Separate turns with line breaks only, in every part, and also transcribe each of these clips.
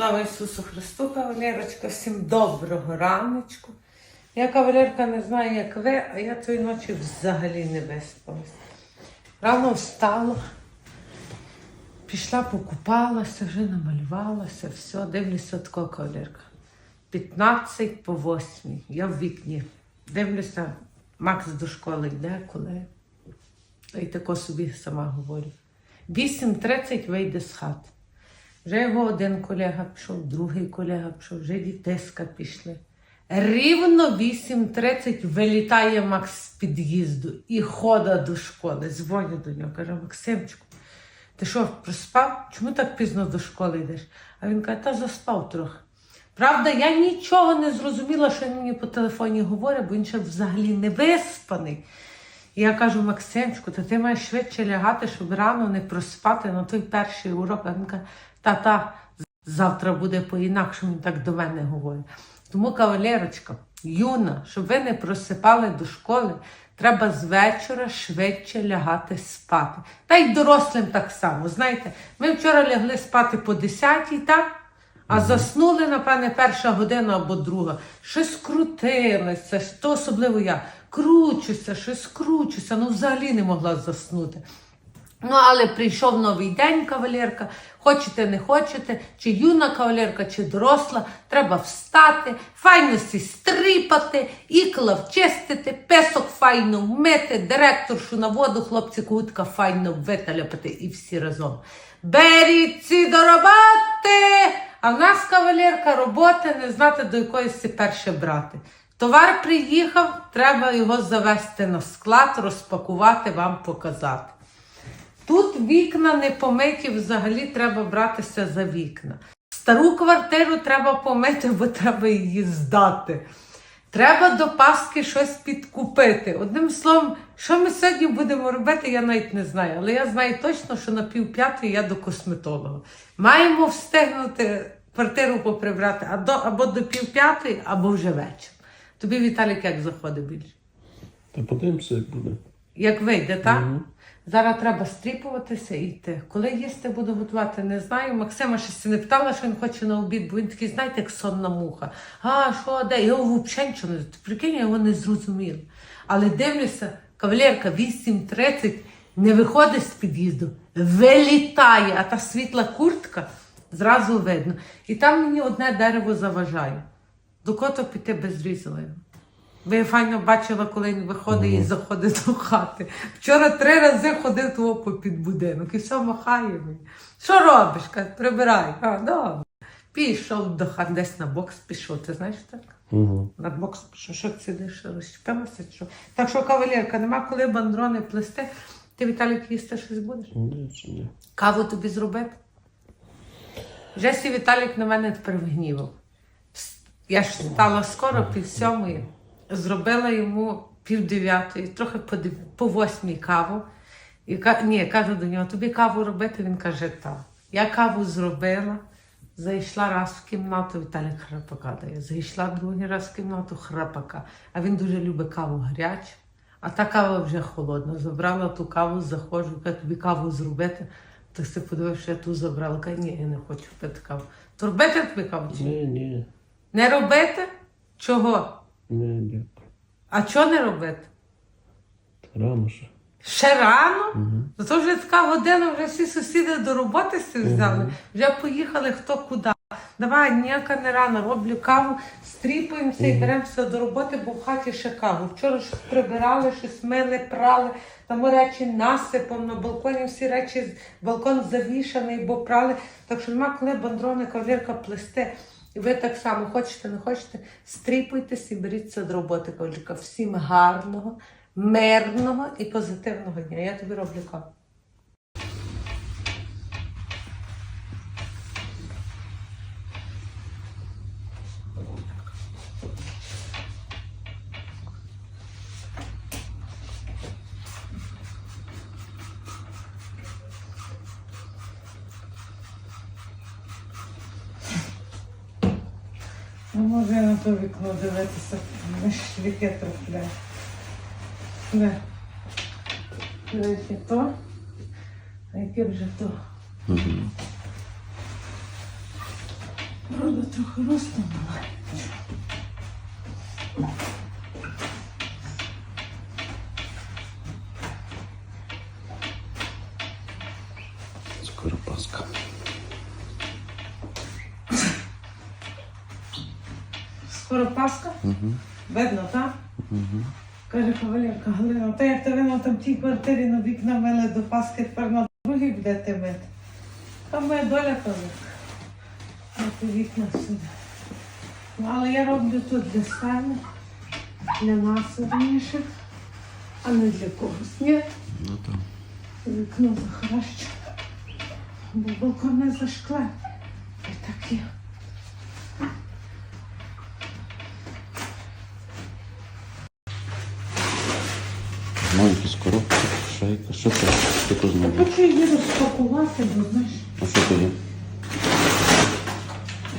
Слава Ісусу Христу, кавалерочка, всім доброго раночку. Я кавалерка не знаю, як ви, а я тої ночі взагалі не виспалась. Рано встала, пішла, покупалася, вже намалювалася, все, дивлюся тако кавалерка. 15 по 8. Я в вікні. Дивлюся, Макс до школи йде, коли. І тако собі сама говорю. 8.30 вийде з хати. Вже його один колега пішов, другий колега пішов, вже дітиська пішли. Рівно 8.30 вилітає Макс з під'їзду і хода до школи. Дзвоню до нього, каже, Максимчику, ти що, проспав? Чому так пізно до школи йдеш? А він каже, та заспав трохи. Правда, я нічого не зрозуміла, що він мені по телефоні говорить, бо він ще взагалі не виспаний. І я кажу, Максимчику, то ти маєш швидше лягати, щоб рано не проспати на той перший урок. А він каже, та-та, завтра буде по-інакшому, він так до мене говорить. Тому, кавалерочка, юна, щоб ви не просипали до школи, треба з вечора швидше лягати спати. Та й дорослим так само. Знаєте, ми вчора лягли спати по 10 так? А заснули, напевне, перша година або друга. Щось крутилося, то особливо я. Кручуся, щось кручуся, ну взагалі не могла заснути. Ну, але прийшов новий день, кавалерка. Хочете, не хочете, чи юна кавалерка, чи доросла, треба встати, файно сі стріпати, ікла вчистити, песок файно вмити, директоршу на воду, хлопці кутка файно виталяпати і всі разом. Беріться до роботи! А в нас кавалерка роботи не знати до якоїсь перше брати. Товар приїхав, треба його завести на склад, розпакувати, вам показати. Тут вікна не помиті, взагалі треба братися за вікна. Стару квартиру треба помити, бо треба її здати. Треба до Паски щось підкупити. Одним словом, що ми сьогодні будемо робити, я навіть не знаю. Але я знаю точно, що на півп'ятої я до косметолога. Маємо встигнути квартиру поприбрати а до, або до півп'ятої, або вже вечір. Тобі Віталік як заходить більше?
Та подивимося, як буде.
Як вийде, так? Зараз треба стріпуватися і йти. Коли їсти буду готувати, не знаю. Максима ще не питала, що він хоче на обід, бо він такий, знаєте, як сонна муха. А, що, де? Його взагалі нічого не прикинь, я його не зрозуміла. Але дивлюся, кавалерка 8.30 не виходить з під'їзду, вилітає, а та світла куртка зразу видно. І там мені одне дерево заважає. До кото піти без різала я файно бачила, коли він виходить і заходить до хати. Вчора три рази ходив того по під будинок і все махає мені. Що робиш? Каже, прибирай. А, добре. Пішов до хати, десь на бокс пішов. Ти знаєш так?
Угу.
На бокс пішов, що сидиш, розчепимося, що. Так що, кавалерка, нема коли бандрони плести. Ти Віталік їсти щось будеш?
Ні, чи ні.
Каву тобі зробити? Вже сі Віталік на мене тепер вгнівав. Я ж стала скоро, пів сьомої, зробила йому пів дев'ятої, трохи по, по восьмій каву. І ні, кажу до нього, тобі каву робити? Він каже, так. Я каву зробила, зайшла раз в кімнату, Віталік храпака дає. Зайшла другий раз в кімнату храпака. А він дуже любить каву гарячу. А та кава вже холодна. Забрала ту каву, заходжу, кажу, тобі каву зробити. Так си подивився, що я ту забрала. Каже, ні, я не хочу пити каву. То робити тобі каву чи? Ні,
ні.
Не робити? Чого?
Ні, дякую.
А чого не робити?
Рано ще.
Ще рано? Зато вже така година, вже всі сусіди до роботи всі взяли, вже поїхали хто куди. Давай, ніяка не рано, роблю каву, стріпуємося і беремося до роботи, бо в хаті ще каву. Вчора щось прибирали, щось мили, прали, там речі насипом, на балконі всі речі, балкон завішаний, бо прали. Так що нема коли бандрони, кавалерка плести. І ви так само хочете, не хочете, стріпуйтесь і беріться до роботи, кавалерка. Всім гарного, мирного і позитивного дня. Я тобі роблю каву. Ну, може я на то вікно дивитися, не шліки трапляє. Не. То, а яке вже то. Правда, трохи розтанула.
Скоро
Скоро Пасха?
Угу.
Видно, так?
Угу.
Каже кавалерка Галина, та як тебе на там тій квартирі на вікна мили до Пасхи, тепер на другій будете мити. Та моя доля кавалерка. Вікна сюди. Ну, але я роблю тут для себе, для нас раніше, а не для когось. Ні,
Ну так.
вікно захаращу. Бо балкон не зашкле. І так є.
Маленькі коробки, шейка. Що це? Що це
Я хочу її розпакувати, бо знаєш.
А що це є?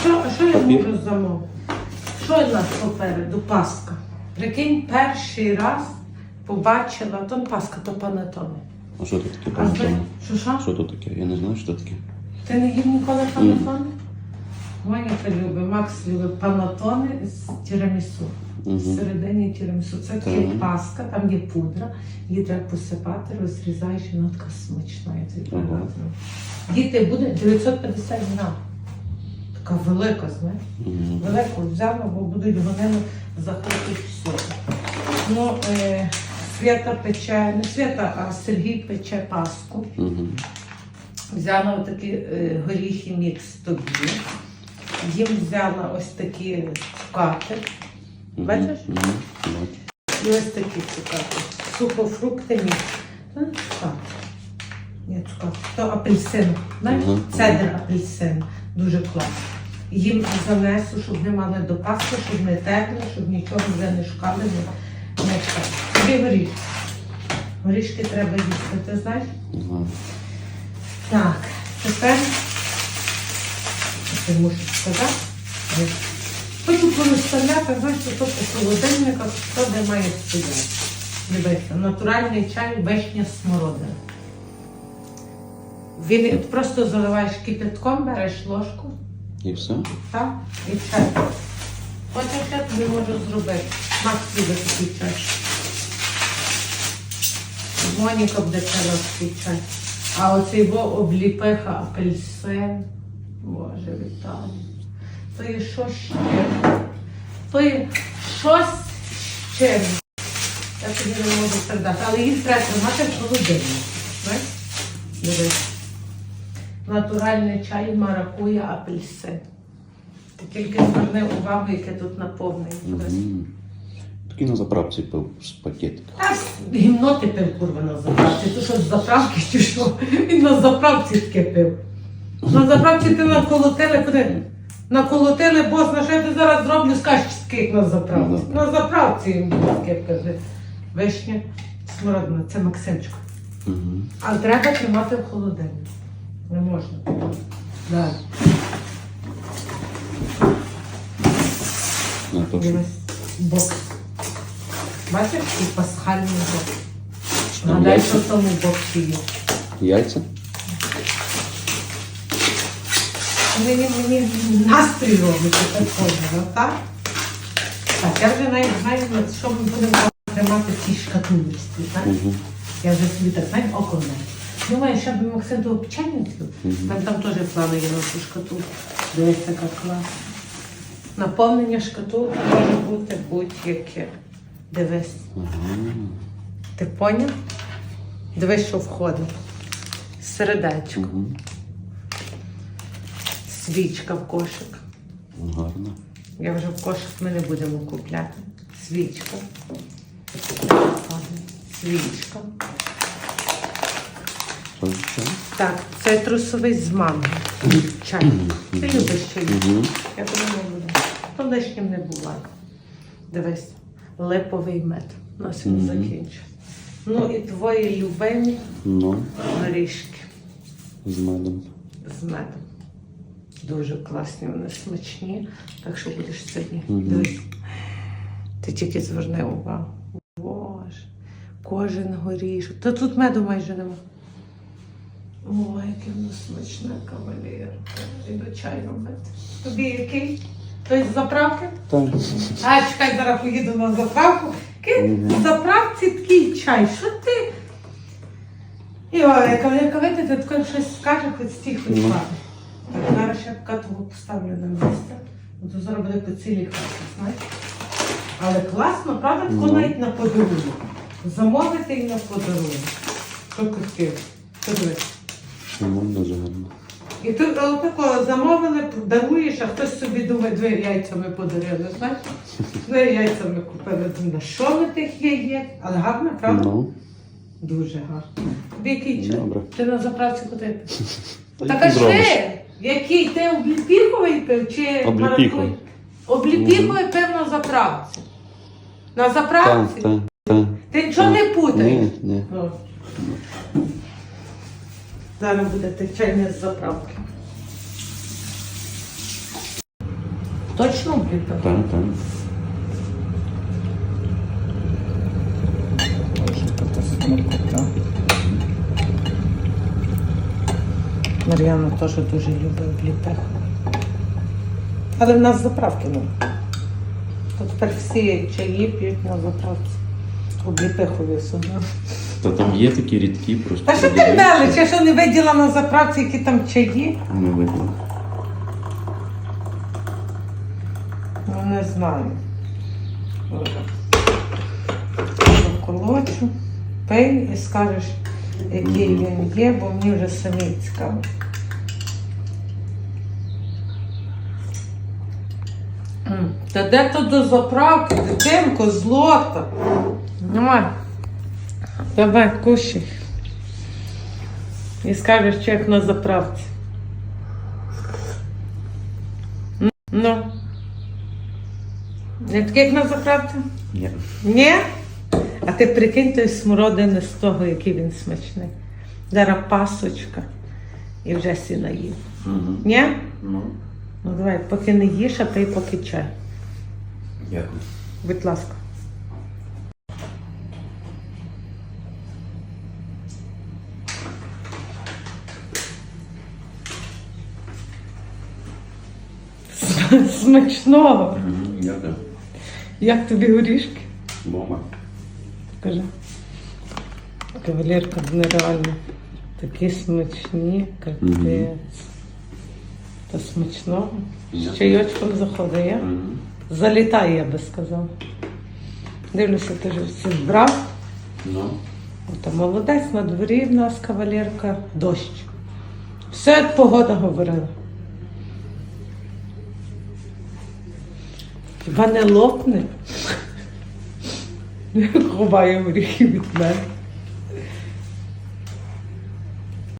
Що, а що я
Папір.
можу замовити? Що в нас попереду? Паска. Прикинь, перший раз побачила, то не Паска, то панетоне.
А що тут таке?
А що що?
Що тут таке? Я не знаю, що таке.
Ти не їв ніколи панетоне? Моя ти любить, Макс любить панетоне з тірамісу. Всередині тірамісу. Це паска, там є пудра, її треба посипати, розрізаєш, і вона така смачна. Я тобі
Ага.
показую. Діти буде 950 грам. Така велика, знаєш.
Угу.
Велику взяла, бо будуть гонили заходити все. Ну, е, Свята пече, не Свята, а Сергій пече паску.
Угу.
Взяла такі е, горіхи мікс тобі. Їм взяла ось такі цукати. Бачиш? І ось такі цукати. Сухофрукти цукати. Ні, цукати. То апельсин. Знаєш? Цедр апельсин. Дуже класно. Їм занесу, щоб не мали до пасти, щоб не текли, щоб нічого вже не шукали, не. Тобі горішки. Горішки треба їсти, ти знаєш? Так, тепер ти мушу сказати. Хочу повиставляти, знаєш, що то по холодильниках, що де має стояти. Дивися, натуральний чай, вишня смородина. Він просто заливаєш кипятком, береш ложку,
І все?
так, і чай. Хочеш, я тобі можу зробити. Макс любить такий чай. Моніка буде такий чай. А оцей во обліпиха апельсин. Боже, вітаю. То є щось ще. То є щось ще. Я тобі не можу передати. Але їх треба тримати в холодильнику. Знаєш? Дивись. Натуральний чай, маракуя, апельсин. Ти тільки зверни увагу, яке тут наповнення.
Угу. Такий на заправці пив з пакетика.
Та гімно ти пив курва на заправці. Ти що з заправки чи що? Він на заправці таке пив. На заправці ти наколотили, куди? Наколотили, бос, на що я ти зараз зроблю, скажеш, скільки на заправці.
Ну,
На заправці їм було каже. Вишня, смородина, це Максимчик.
Угу.
Але треба тримати в холодильнику. Не можна. Далі.
Не то що.
Дивись. Бокс. Бачиш, і пасхальний бокс. Нагадай, що в тому боксі є.
Яйця?
Мені, мені настрій робить так кожного, так? Так, я вже навіть знаю, що ми будемо тримати в цій шкатулочці, так?
Угу.
Я вже собі так, знаєш, око знаю. Думаю, що би Максим з'їв.
Мгм.
Там, там теж плани є на цю шкатулку. Дивись, яка класна. Наповнення шкатулки може бути будь-яке. Дивись. Ти поняв? Дивись, що входить. Сердечко,
Угу.
Свічка в кошик.
Гарно.
Я вже в кошик ми не будемо купляти. Свічка. Свічка. Так, це трусовий з манго. Чай. Ти любиш чай? Я тобі не буду. То лишнім не буває. Дивись, липовий мед. У нас він закінчив. Ну і твої любимі
Ну,
горішки
з медом.
з медом. Дуже класні, вони смачні. Так що будеш сьогодні. Дивись. Ти тільки зверни увагу. Боже, кожен горішок. Та тут меду майже нема. Ой, яке воно смачне кавалерка. Іду чай робити. Тобі який? Той з заправки?
Так.
А, чекай, зараз поїду на заправку. В заправці такий чай. Що ти? Ой, кавалерка, видите, таке щось скаже, хоч стих хоч
Ну.
падає. Зараз ще катову поставлю на місце. Зараз буде по цілій хаті, знаєш? Але класно, правда, тако
Ну.
навіть на подарунок. Замовити і на подарунок. Що хотів? Подивись.
Ну, дуже гарно.
І ти отако замовили, даруєш, а хтось собі думає, дві яйця ми подарили, знаєш? Дві яйця ми купили. Думаю, що ми тих яєць? Але гарно, правда?
Ну,
Дуже гарно. Тобі який чай?
Добре.
Ти на заправці куди?
та
Так який ти обліпіховий пив чи
Обліпіховий.
Обліпіховий пив на заправці. На заправці?
так, так.
Ти нічого не путаєш?
Ні, ні.
О. Зараз буде течення з заправки. Точно обліпив?
Так, так.
Мар'яна теж дуже любить обліпеху. Але в нас заправки немає. То тепер всі чаї п'ють на заправці. Обліпехові сюди.
Та там є такі рідкі, просто.
Та що ти далі? Чи що не виділа на заправці, які там чаї?
Не видно.
Ну не знаю. Колочу, пий і скажеш, який він є, бо мені вже самі цікаво. Та де то до заправки, дитинко, злота. Давай. Давай, кушай. І скажеш, що як на заправці. Ну. Не таке, як на заправці?
Ні.
Ні? А ти прикинь той смородини з того, який він смачний. Зараз пасочка і вже сі наїв.
Угу.
Ні?
Ну,
Ну давай, поки не їш, а пий поки чай.
Дякую.
Будь ласка. Смачного.
Угу, дякую.
Як тобі горішки?
Бома.
Кажи. Кавалерка нереально. Такі смачні, капець.
Мгм.
Та смачного. З чайочком заходить.
Угу.
Залітає, я би сказала. Дивлюся, ти ж все збрав.
Ну,
Та молодець, на дворі в нас кавалерка, дощ. Все як погода говорила. Хіба не лопне? Ховає горіхи від мене.